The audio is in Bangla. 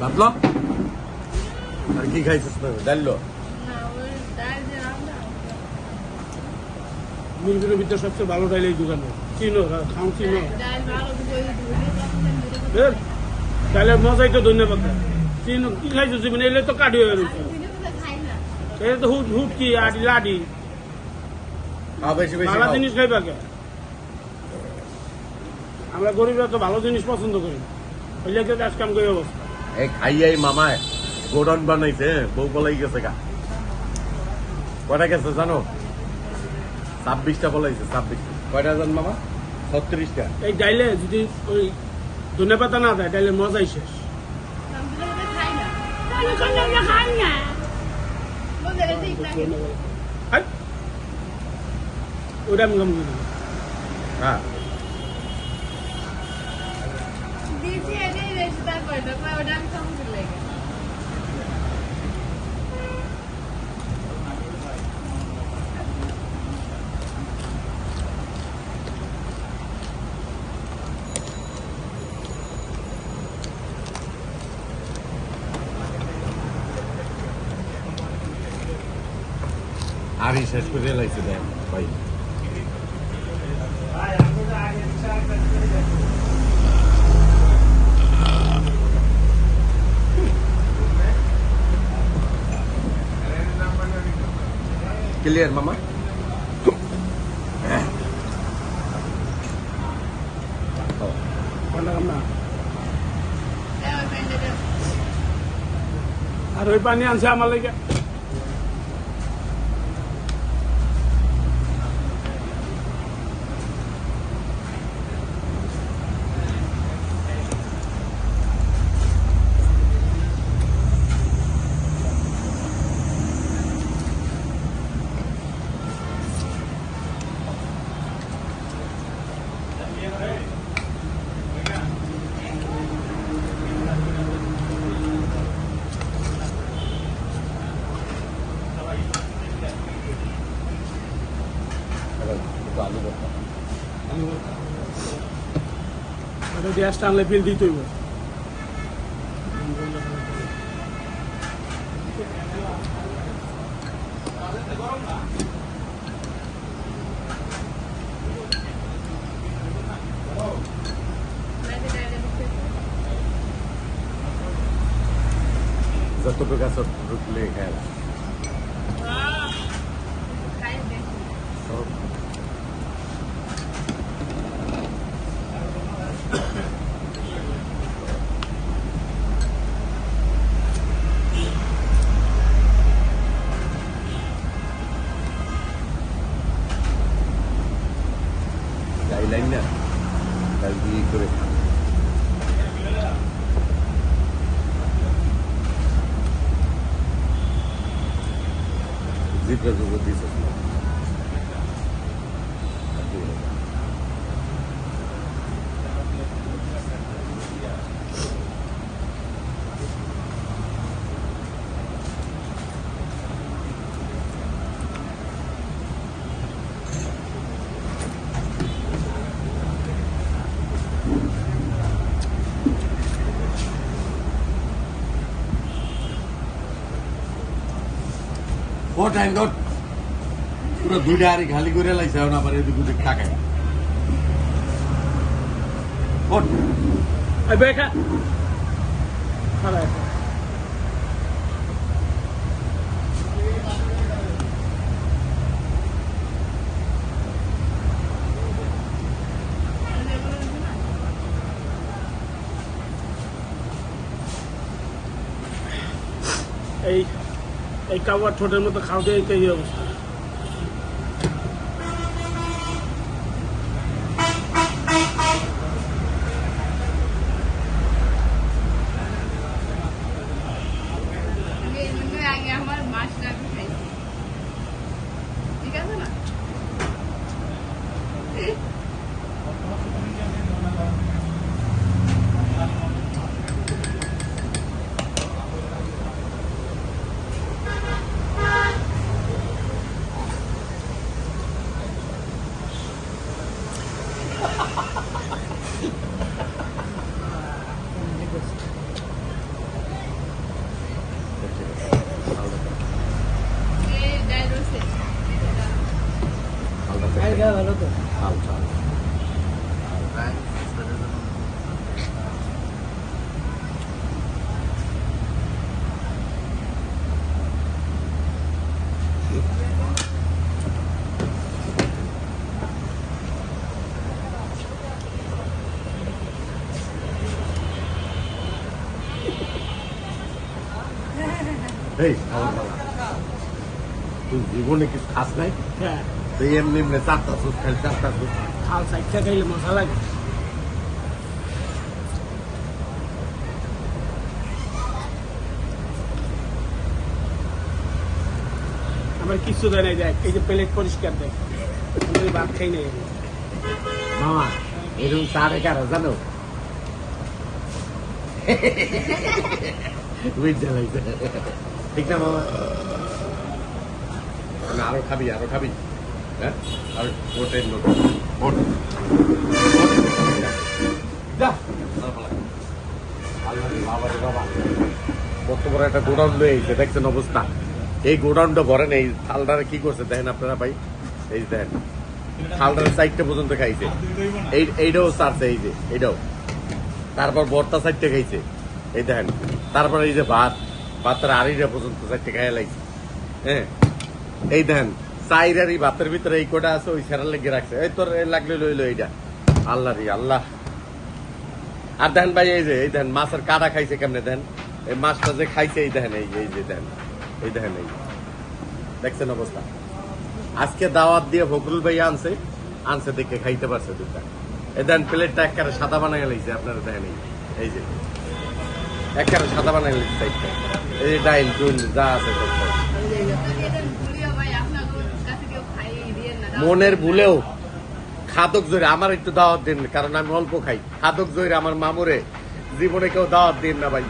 ভাবলো? আর কি খাইছিস না ডাললো মুরগির ভিতরে সবচেয়ে ভালো ডাইল এই দোকানে। চিনো খাও চিনো। বের ডাইলের মজাই তো ধন্যবাদ চিনো কি খাইছো জীবনে এলে তো কাঠি হয়ে রয়েছে এটা তো হুট হুট কি আডি লাডি। ভালো। জিনিস খাইবা কে? আমরা গরিবরা তো ভালো জিনিস পছন্দ করি। হইলে তো কাজ কাম করে অবস্থা। এই খাইয়াই মামায় গোডন বানাইছে বউ বলাই গেছে গা। কয়টা গেছে জানো? ছাব্বিশটা বলাইছে ছাব্বিশটা। কয়টা জান মামা? ছত্রিশটা। এই ডাইলে যদি ওই ধনে পাতা না দেয় ডাইলে মজাই শেষ। হাই। ওইটা আমি কম হ্যাঁ। আরই শেষ করে লাইছে দেখ ভাই ক্লিয়ার মামা ঠান্ডা কাম না আর ওই পানি আনছে আমার লেগে ওটা গ্যাসটা আনলে বিল দিতেই হবে যতটুকু আছে ঢুকলে খায় গাইলাইন না তাই দিয়ে করে খান জিপটা যোগ দিয়েছে ও টাইম ধর পুরো দুইটা আরে খালি করে লাইছে, এখন আবার এদিক ওদিক টাকায় এই। এই কাবার ঠোঁটের মতো খাওয়াতে এই তো এই অবস্থা আমার মাছটা আমি ভালো তো। এই তুই জীবনে কিছু খাস নাই? হ্যাঁ। তুই এমনি এমনি চারটা সুদ খালি চারটা সুদ খাল সাইডটা খাইলে মজা লাগে। আমার কিছু দেয় নাই দেখ এই যে প্লেট পরিষ্কার দেখ। আমি ভাত খাই নাই। মামা এরকম সাড়ে কারও জানো? বুঝতে লাগছে। ঠিক না মামা? আরও খাবি আরও খাবি। হ্যাঁ? আর ওটের লোক। কত বড় একটা গোডাউন লয়ে দেখছেন অবস্থা। এই গোডাউনটা ভরেন এই থালটারে কি করছে দেখেন আপনারা ভাই? এই যে দেখেন থালটার সাইডটা পর্যন্ত খাইছে। এই এইটাও সারছে এই যে এইটাও। তারপর বর্তা সাইডটা খাইছে। এই দেখেন তারপর এই যে ভাত ভাতের আড়িটা পর্যন্ত সাইডটা খাইয়া লাগছে হ্যাঁ? এই দেখেন চাইরারি ভাতের ভিতরে এই কোটা আছে, ওই সেরার লেগে রাখছে। এই তোর লাগলে লইলো এইটা। আল্লাহ রে, আল্লাহ। আর দেখেন ভাই, এই যে, এই দেখেন মাছের কাটা খাইছে কেমনে দেন? এই মাছটা যে খাইছে, এই দেখেন এই এই যে দেখেন এই দেখেন এই দেখছেন অবস্থা? আজকে দাওয়াত দিয়ে ফকরুল ভাই আনছে আনছে দেখে খাইতে পারছে দুটা এই দেন, প্লেটটা একবারে সাদা বানাই লাইছে, আপনারা দেখেন এই- এই যে। একবারে সাদা বানাই সাইডটা। এই ডাইল টুল যা আছে সব সব। এদের ভুলিও ভাই আপনার কাছে কেউ খাইয়ে দিয়ে না মনের ভুলেও খাদক জোরে আমার একটু দাওয়াত দিন, কারণ আমি অল্প খাই। খাদক জোরে আমার মামুরে, জীবনে কেউ দাওয়াত দিন না ভাই।